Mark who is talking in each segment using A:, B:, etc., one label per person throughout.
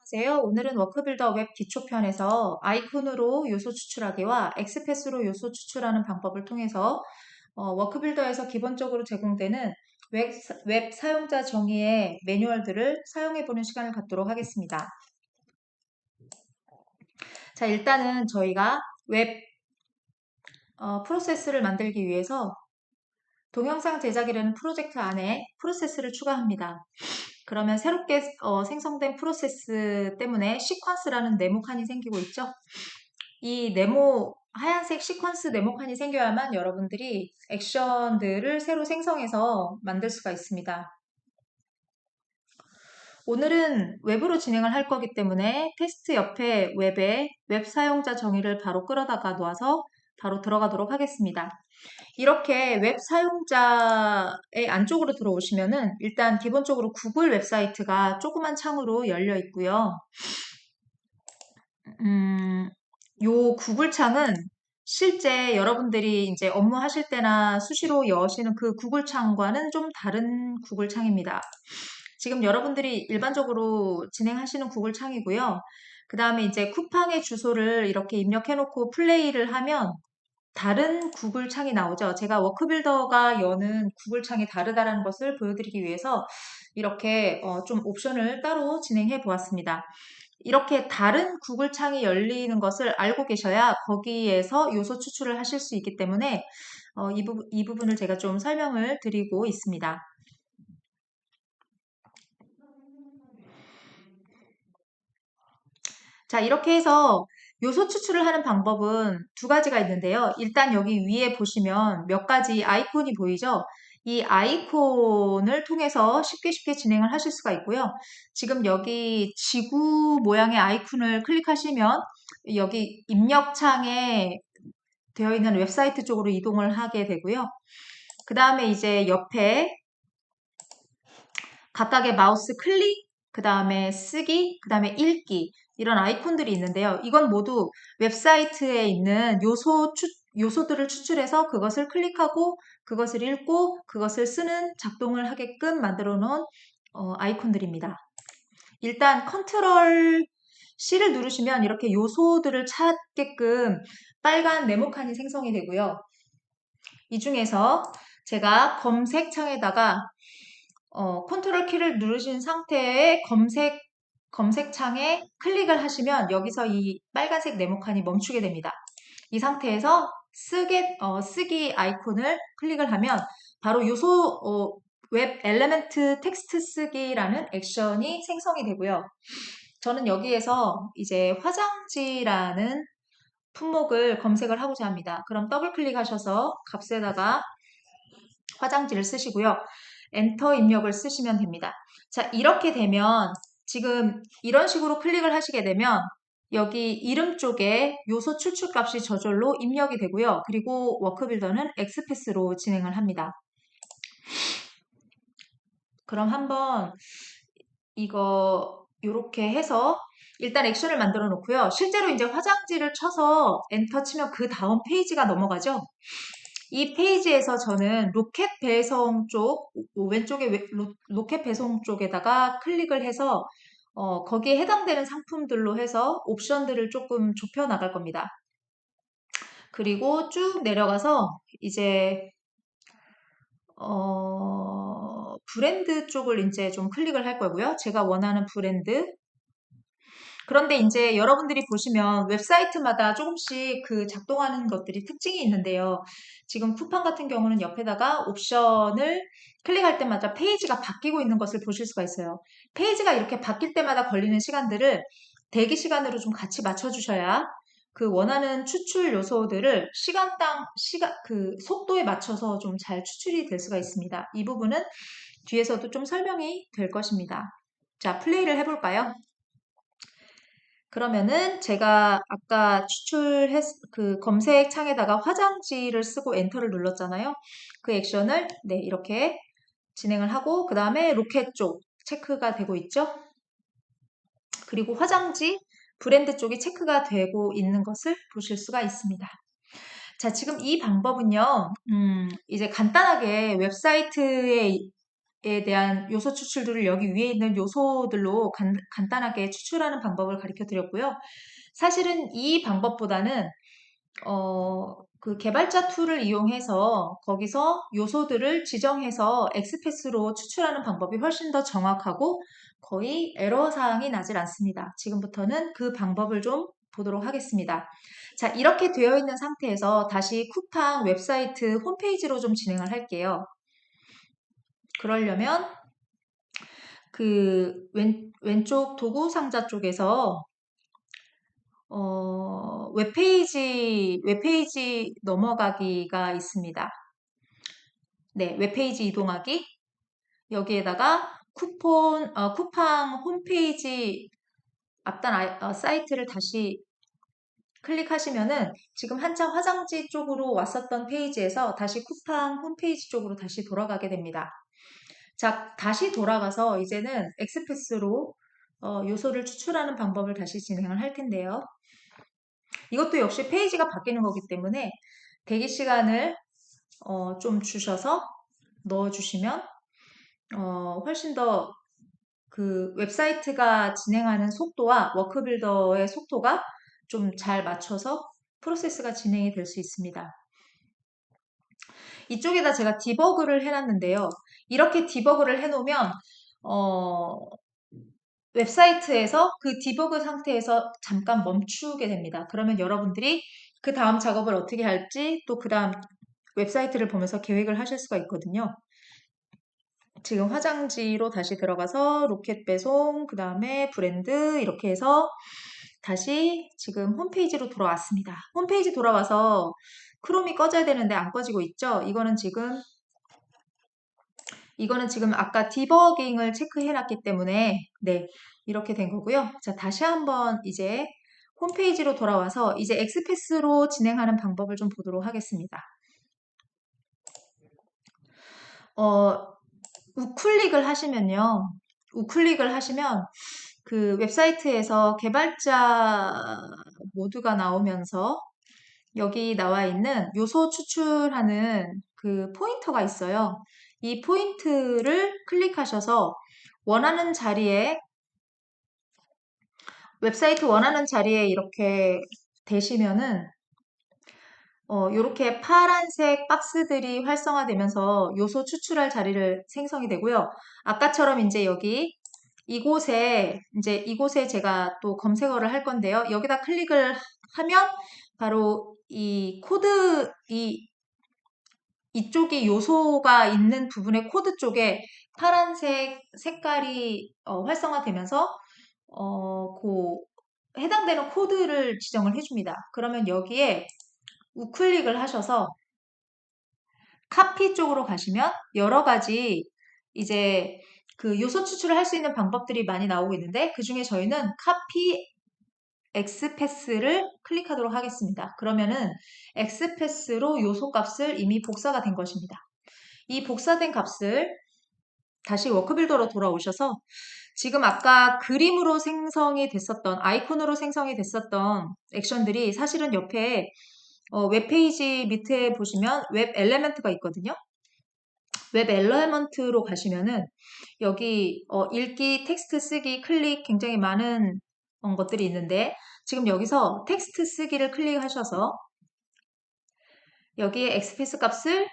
A: 안녕하세요. 오늘은 워크빌더 웹 기초편에서 아이콘으로 요소 추출하기와 엑스패스로 요소 추출하는 방법을 통해서 어, 워크빌더에서 기본적으로 제공되는 웹, 웹 사용자 정의의 매뉴얼들을 사용해보는 시간을 갖도록 하겠습니다. 자, 일단은 저희가 웹 어, 프로세스를 만들기 위해서 동영상 제작이라는 프로젝트 안에 프로세스를 추가합니다. 그러면 새롭게 어, 생성된 프로세스 때문에 시퀀스라는 네모칸이 생기고 있죠. 이 네모 하얀색 시퀀스 네모칸이 생겨야만 여러분들이 액션들을 새로 생성해서 만들 수가 있습니다. 오늘은 웹으로 진행을 할 거기 때문에 테스트 옆에 웹에 웹 사용자 정의를 바로 끌어다가 놓아서 바로 들어가도록 하겠습니다. 이렇게 웹 사용자의 안쪽으로 들어오시면은 일단 기본적으로 구글 웹사이트가 조그만 창으로 열려 있고요. 음, 요 구글 창은 실제 여러분들이 이제 업무하실 때나 수시로 여시는 그 구글 창과는 좀 다른 구글 창입니다. 지금 여러분들이 일반적으로 진행하시는 구글 창이고요. 그 다음에 이제 쿠팡의 주소를 이렇게 입력해놓고 플레이를 하면 다른 구글 창이 나오죠. 제가 워크빌더가 여는 구글 창이 다르다는 것을 보여드리기 위해서 이렇게 어 좀 옵션을 따로 진행해 보았습니다. 이렇게 다른 구글 창이 열리는 것을 알고 계셔야 거기에서 요소 추출을 하실 수 있기 때문에 어, 이, 부, 이 부분을 제가 좀 설명을 드리고 있습니다. 자, 이렇게 해서 요소 추출을 하는 방법은 두 가지가 있는데요. 일단 여기 위에 보시면 몇 가지 아이콘이 보이죠? 이 아이콘을 통해서 쉽게 쉽게 진행을 하실 수가 있고요. 지금 여기 지구 모양의 아이콘을 클릭하시면 여기 입력창에 되어 있는 웹사이트 쪽으로 이동을 하게 되고요. 그 다음에 이제 옆에 각각의 마우스 클릭, 그 다음에 쓰기, 그 다음에 읽기 이런 아이콘들이 있는데요. 이건 모두 웹사이트에 있는 요소 추, 요소들을 추출해서 그것을 클릭하고 그것을 읽고 그것을 쓰는 작동을 하게끔 만들어 놓은 어, 아이콘들입니다. 일단 컨트롤 C를 누르시면 이렇게 요소들을 찾게끔 빨간 네모칸이 생성이 되고요. 이 중에서 제가 검색창에다가 어, 컨트롤 키를 누르신 상태의 검색 검색창에 클릭을 하시면 여기서 이 빨간색 네모칸이 멈추게 됩니다. 이 상태에서 쓰게, 어, 쓰기 아이콘을 클릭을 하면 바로 요소 어, 웹 엘레멘트 텍스트 쓰기라는 액션이 생성이 되고요. 저는 여기에서 이제 화장지라는 품목을 검색을 하고자 합니다. 그럼 더블 클릭하셔서 값에다가 화장지를 쓰시고요. 엔터 입력을 쓰시면 됩니다. 자, 이렇게 되면 지금 이런 식으로 클릭을 하시게 되면 여기 이름 쪽에 요소 추출 값이 저절로 입력이 되고요. 그리고 워크빌더는 엑스패스로 진행을 합니다. 그럼 한번 이거 이렇게 해서 일단 액션을 만들어 놓고요. 실제로 이제 화장지를 쳐서 엔터 치면 그 다음 페이지가 넘어가죠. 이 페이지에서 저는 로켓 배송 쪽, 왼쪽에 로켓 배송 쪽에다가 클릭을 해서 어, 거기에 해당되는 상품들로 해서 옵션들을 조금 좁혀 나갈 겁니다. 그리고 쭉 내려가서 이제 어, 브랜드 쪽을 이제 좀 클릭을 할 거고요. 제가 원하는 브랜드 그런데 이제 여러분들이 보시면 웹사이트마다 조금씩 그 작동하는 것들이 특징이 있는데요. 지금 쿠팡 같은 경우는 옆에다가 옵션을 클릭할 때마다 페이지가 바뀌고 있는 것을 보실 수가 있어요. 페이지가 이렇게 바뀔 때마다 걸리는 시간들을 대기 시간으로 좀 같이 맞춰주셔야 그 원하는 추출 요소들을 시간당 시간 그 속도에 맞춰서 좀 잘 추출이 될 수가 있습니다. 이 부분은 뒤에서도 좀 설명이 될 것입니다. 자, 플레이를 해볼까요? 그러면은 제가 아까 추출했 그 검색 창에다가 화장지를 쓰고 엔터를 눌렀잖아요. 그 액션을 네 이렇게 진행을 하고 그 다음에 로켓 쪽 체크가 되고 있죠. 그리고 화장지 브랜드 쪽이 체크가 되고 있는 것을 보실 수가 있습니다. 자, 지금 이 방법은요, 음, 이제 간단하게 웹사이트에 에 대한 요소 추출들을 여기 위에 있는 요소들로 간, 간단하게 추출하는 방법을 가르쳐 드렸고요. 사실은 이 방법보다는 어, 그 개발자 툴을 이용해서 거기서 요소들을 지정해서 엑스패스로 추출하는 방법이 훨씬 더 정확하고 거의 에러 사항이 나질 않습니다. 지금부터는 그 방법을 좀 보도록 하겠습니다. 자, 이렇게 되어 있는 상태에서 다시 쿠팡 웹사이트 홈페이지로 좀 진행을 할게요. 그러려면 그 왼, 왼쪽 도구 상자 쪽에서 어, 웹페이지, 웹페이지 넘어가기가 있습니다. 네, 웹페이지 이동하기. 여기에다가 쿠폰, 어, 쿠팡 홈페이지 앞단 아, 어, 사이트를 다시 클릭하시면은 지금 한참 화장지 쪽으로 왔었던 페이지에서 다시 쿠팡 홈페이지 쪽으로 다시 돌아가게 됩니다. 자, 다시 돌아가서 이제는 엑스패스로 어, 요소를 추출하는 방법을 다시 진행을 할 텐데요. 이것도 역시 페이지가 바뀌는 거기 때문에 대기 시간을 어, 좀 주셔서 넣어주시면 어, 훨씬 더 그 웹사이트가 진행하는 속도와 워크빌더의 속도가 좀 잘 맞춰서 프로세스가 진행이 될 수 있습니다. 이쪽에다 제가 디버그를 해놨는데요. 이렇게 디버그를 해놓으면 어, 웹사이트에서 그 디버그 상태에서 잠깐 멈추게 됩니다. 그러면 여러분들이 그 다음 작업을 어떻게 할지 또 그 다음 웹사이트를 보면서 계획을 하실 수가 있거든요. 지금 화장지로 다시 들어가서 로켓 배송, 그 다음에 브랜드 이렇게 해서 다시 지금 홈페이지로 돌아왔습니다. 홈페이지 돌아와서 크롬이 꺼져야 되는데 안 꺼지고 있죠? 이거는 지금 이거는 지금 아까 디버깅을 체크해 놨기 때문에 네 이렇게 된 거고요. 자 다시 한번 이제 홈페이지로 돌아와서 이제 엑스패스로 진행하는 방법을 좀 보도록 하겠습니다. 어, 우클릭을 하시면요. 우클릭을 하시면 그 웹사이트에서 개발자 모드가 나오면서 여기 나와 있는 요소 추출하는 그 포인터가 있어요. 이 포인트를 클릭하셔서 원하는 자리에 웹사이트 원하는 자리에 이렇게 되시면은 어, 이렇게 파란색 박스들이 활성화되면서 요소 추출할 자리를 생성이 되고요. 아까처럼 이제 여기 이곳에 이제 이곳에 제가 또 검색어를 할 건데요. 여기다 클릭을 하면 바로 이 코드 이 이쪽이 요소가 있는 부분의 코드 쪽에 파란색 색깔이 어, 활성화되면서 어, 그 해당되는 코드를 지정을 해줍니다. 그러면 여기에 우클릭을 하셔서 카피 쪽으로 가시면 여러 가지 이제 그 요소 추출을 할 수 있는 방법들이 많이 나오고 있는데 그 중에 저희는 카피 엑스패스를 클릭하도록 하겠습니다. 그러면은 엑스패스로 요소 값을 이미 복사가 된 것입니다. 이 복사된 값을 다시 워크빌더로 돌아오셔서 지금 아까 그림으로 생성이 됐었던 아이콘으로 생성이 됐었던 액션들이 사실은 옆에 어, 웹페이지 밑에 보시면 웹 엘레멘트가 있거든요. 웹 엘레먼트로 가시면은 여기 어, 읽기, 텍스트 쓰기, 클릭 굉장히 많은 어, 것들이 있는데 지금 여기서 텍스트 쓰기를 클릭하셔서 여기에 엑스패스 값을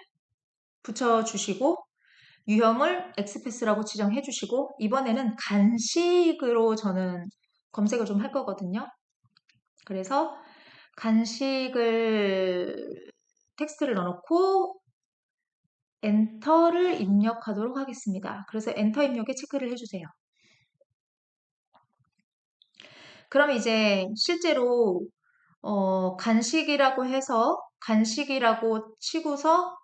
A: 붙여주시고 유형을 엑스패스라고 지정해 주시고 이번에는 간식으로 저는 검색을 좀 할 거거든요. 그래서 간식을 텍스트를 넣어놓고 엔터를 입력하도록 하겠습니다. 그래서 엔터 입력에 체크를 해주세요. 그럼 이제 실제로 어, 간식이라고 해서 간식이라고 치고서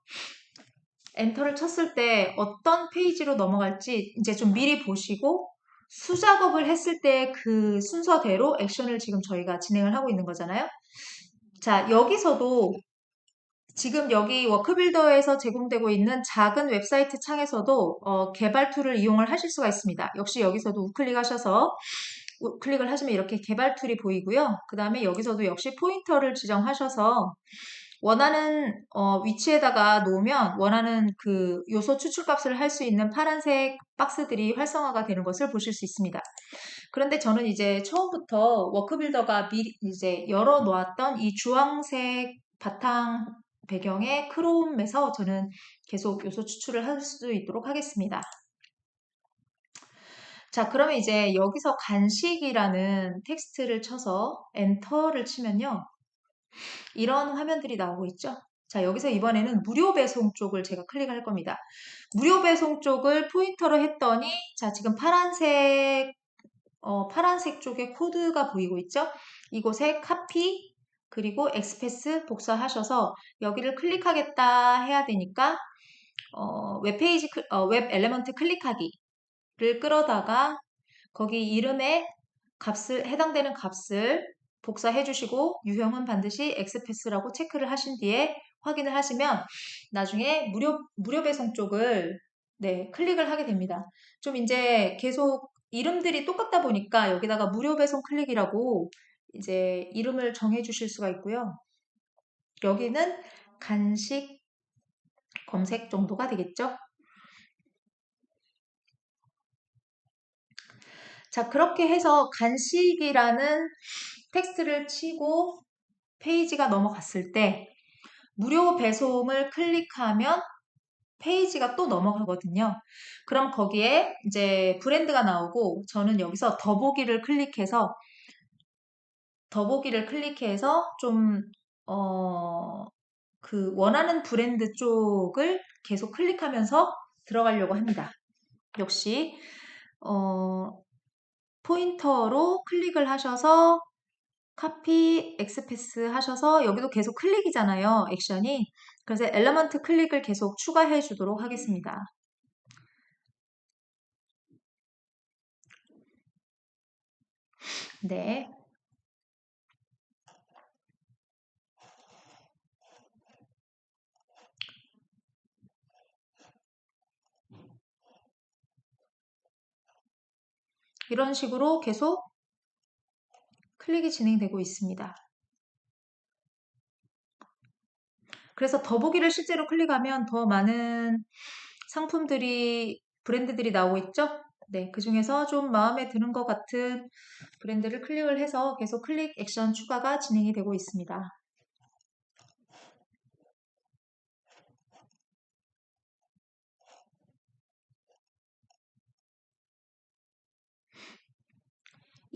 A: 엔터를 쳤을 때 어떤 페이지로 넘어갈지 이제 좀 미리 보시고 수작업을 했을 때 그 순서대로 액션을 지금 저희가 진행을 하고 있는 거잖아요. 자, 여기서도 지금 여기 워크빌더에서 제공되고 있는 작은 웹사이트 창에서도 어, 개발 툴을 이용을 하실 수가 있습니다. 역시 여기서도 우클릭하셔서 클릭을 하시면 이렇게 개발 툴이 보이고요. 그 다음에 여기서도 역시 포인터를 지정하셔서 원하는 어, 위치에다가 놓으면 원하는 그 요소 추출값을 할 수 있는 파란색 박스들이 활성화가 되는 것을 보실 수 있습니다. 그런데 저는 이제 처음부터 워크빌더가 미리 이제 열어 놓았던 이 주황색 바탕 배경의 크롬에서 저는 계속 요소 추출을 할 수 있도록 하겠습니다. 자, 그러면 이제 여기서 간식이라는 텍스트를 쳐서 엔터를 치면요. 이런 화면들이 나오고 있죠. 자, 여기서 이번에는 무료 배송 쪽을 제가 클릭할 겁니다. 무료 배송 쪽을 포인터로 했더니, 자, 지금 파란색, 어, 파란색 쪽에 코드가 보이고 있죠? 이곳에 카피, 그리고 엑스패스 복사하셔서 여기를 클릭하겠다 해야 되니까, 어, 웹페이지, 어, 웹 엘레먼트 클릭하기 를 끌어다가 거기 이름에 값을, 해당되는 값을 복사해 주시고 유형은 반드시 엑스패스라고 체크를 하신 뒤에 확인을 하시면 나중에 무료, 무료 배송 쪽을 네, 클릭을 하게 됩니다. 좀 이제 계속 이름들이 똑같다 보니까 여기다가 무료 배송 클릭이라고 이제 이름을 정해 주실 수가 있고요. 여기는 간식 검색 정도가 되겠죠. 자, 그렇게 해서 간식이라는 텍스트를 치고 페이지가 넘어갔을 때 무료 배송을 클릭하면 페이지가 또 넘어가거든요. 그럼 거기에 이제 브랜드가 나오고 저는 여기서 더보기를 클릭해서 더보기를 클릭해서 좀, 어, 그 원하는 브랜드 쪽을 계속 클릭하면서 들어가려고 합니다. 역시, 어, 포인터로 클릭을 하셔서 카피 엑스패스 하셔서 여기도 계속 클릭이잖아요. 액션이. 그래서 엘러먼트 클릭을 계속 추가해 주도록 하겠습니다. 네. 이런 식으로 계속 클릭이 진행되고 있습니다. 그래서 더보기를 실제로 클릭하면 더 많은 상품들이, 브랜드들이 나오고 있죠? 네, 그 중에서 좀 마음에 드는 것 같은 브랜드를 클릭을 해서 계속 클릭 액션 추가가 진행이 되고 있습니다.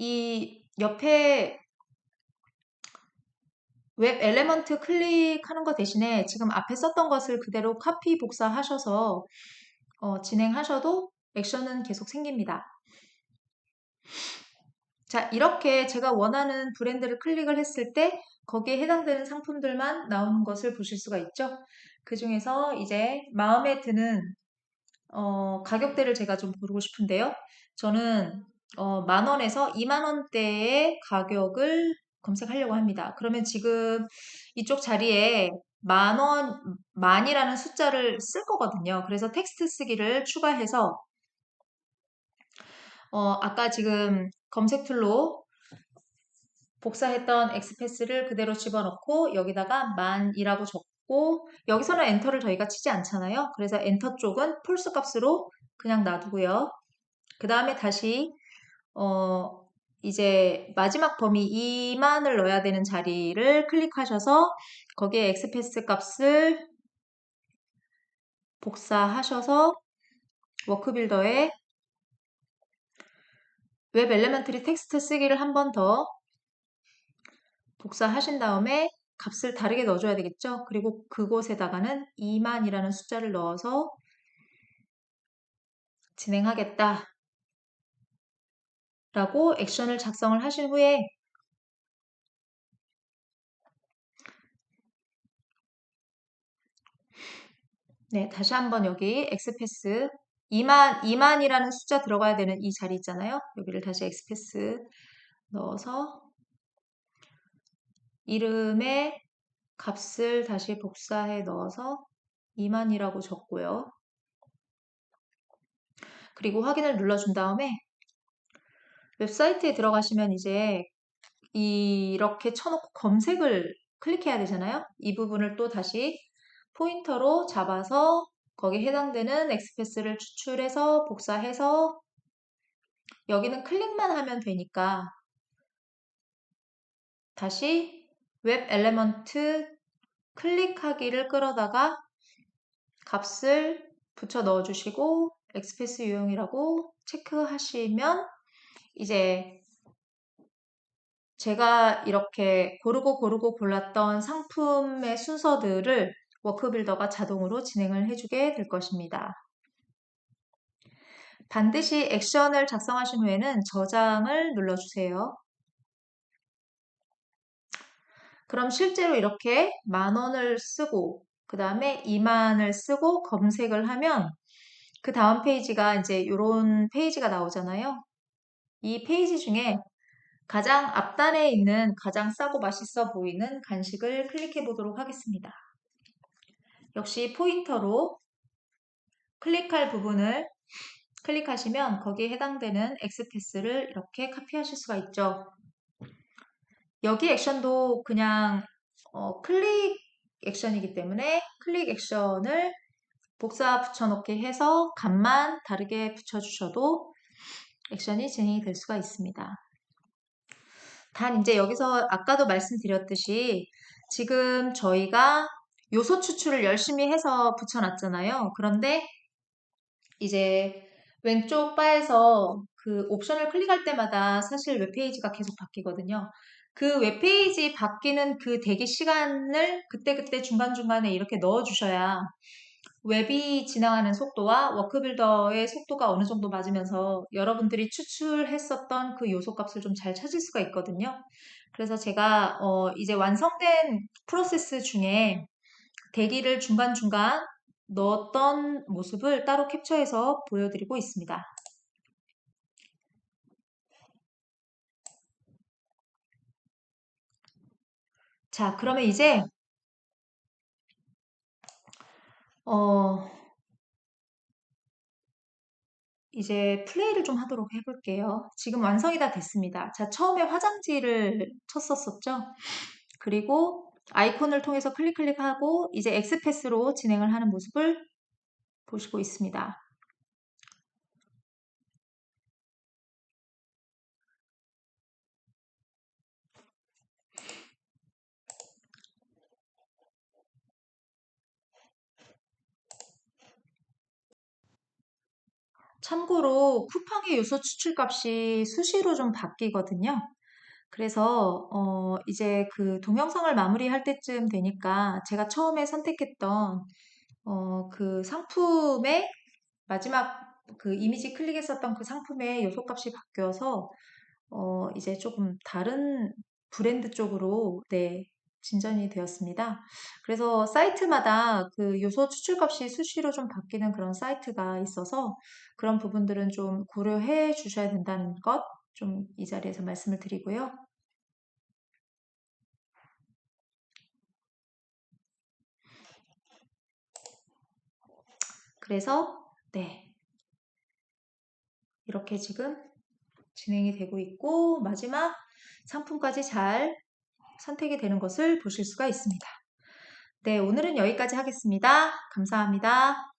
A: 이 옆에 웹 엘레먼트 클릭하는 것 대신에 지금 앞에 썼던 것을 그대로 카피 복사하셔서 어, 진행하셔도 액션은 계속 생깁니다. 자, 이렇게 제가 원하는 브랜드를 클릭을 했을 때 거기에 해당되는 상품들만 나오는 것을 보실 수가 있죠. 그 중에서 이제 마음에 드는 어, 가격대를 제가 좀 고르고 싶은데요. 저는 어, 만 원에서 2만 원대의 가격을 검색하려고 합니다. 그러면 지금 이쪽 자리에 만 원, 만이라는 숫자를 쓸 거거든요. 그래서 텍스트 쓰기를 추가해서 어, 아까 지금 검색 툴로 복사했던 엑스패스를 그대로 집어넣고 여기다가 만이라고 적고 여기서는 엔터를 저희가 치지 않잖아요. 그래서 엔터 쪽은 폴스 값으로 그냥 놔두고요. 그 다음에 다시 어, 이제 마지막 범위 2만을 넣어야 되는 자리를 클릭하셔서 거기에 엑스패스 값을 복사하셔서 워크빌더에 웹 엘레멘트리 텍스트 쓰기를 한 번 더 복사하신 다음에 값을 다르게 넣어줘야 되겠죠. 그리고 그곳에다가는 2만이라는 숫자를 넣어서 진행하겠다. 라고 액션을 작성을 하신 후에 네, 다시 한번 여기 엑스패스 2만, 2만이라는 숫자 들어가야 되는 이 자리 있잖아요. 여기를 다시 엑스패스 넣어서 이름에 값을 다시 복사해 넣어서 2만이라고 적고요. 그리고 확인을 눌러준 다음에 웹사이트에 들어가시면 이제 이렇게 쳐놓고 검색을 클릭해야 되잖아요. 이 부분을 또 다시 포인터로 잡아서 거기에 해당되는 엑스패스를 추출해서 복사해서 여기는 클릭만 하면 되니까 다시 웹 엘레먼트 클릭하기를 끌어다가 값을 붙여 넣어주시고 엑스패스 유형이라고 체크하시면 이제 제가 이렇게 고르고 고르고 골랐던 상품의 순서들을 워크빌더가 자동으로 진행을 해주게 될 것입니다. 반드시 액션을 작성하신 후에는 저장을 눌러주세요. 그럼 실제로 이렇게 만 원을 쓰고 그 다음에 2만을 쓰고 검색을 하면 그 다음 페이지가 이제 이런 페이지가 나오잖아요. 이 페이지 중에 가장 앞단에 있는 가장 싸고 맛있어 보이는 간식을 클릭해 보도록 하겠습니다. 역시 포인터로 클릭할 부분을 클릭하시면 거기에 해당되는 엑스패스를 이렇게 카피하실 수가 있죠. 여기 액션도 그냥 어, 클릭 액션이기 때문에 클릭 액션을 복사 붙여넣기 해서 값만 다르게 붙여주셔도 액션이 진행이 될 수가 있습니다. 단 이제 여기서 아까도 말씀드렸듯이 지금 저희가 요소 추출을 열심히 해서 붙여놨잖아요. 그런데 이제 왼쪽 바에서 그 옵션을 클릭할 때마다 사실 웹페이지가 계속 바뀌거든요. 그 웹페이지 바뀌는 그 대기 시간을 그때그때 중간중간에 이렇게 넣어주셔야 웹이 진행하는 속도와 워크빌더의 속도가 어느 정도 맞으면서 여러분들이 추출했었던 그 요소 값을 좀 잘 찾을 수가 있거든요. 그래서 제가 어 이제 완성된 프로세스 중에 대기를 중간중간 넣었던 모습을 따로 캡처해서 보여드리고 있습니다. 자, 그러면 이제 어 이제 플레이를 좀 하도록 해볼게요. 지금 완성이 다 됐습니다. 자, 처음에 화장지를 쳤었었죠. 그리고 아이콘을 통해서 클릭 클릭하고 이제 엑스패스로 진행을 하는 모습을 보시고 있습니다. 참고로 쿠팡의 요소 추출값이 수시로 좀 바뀌거든요. 그래서 어 이제 그 동영상을 마무리할 때쯤 되니까 제가 처음에 선택했던 어 그 상품의 마지막 그 이미지 클릭했었던 그 상품의 요소값이 바뀌어서 어 이제 조금 다른 브랜드 쪽으로 네 진전이 되었습니다. 그래서 사이트마다 그 요소 추출값이 수시로 좀 바뀌는 그런 사이트가 있어서 그런 부분들은 좀 고려해 주셔야 된다는 것 좀 이 자리에서 말씀을 드리고요. 그래서 네 이렇게 지금 진행이 되고 있고 마지막 상품까지 잘 선택이 되는 것을 보실 수가 있습니다. 네, 오늘은 여기까지 하겠습니다. 감사합니다.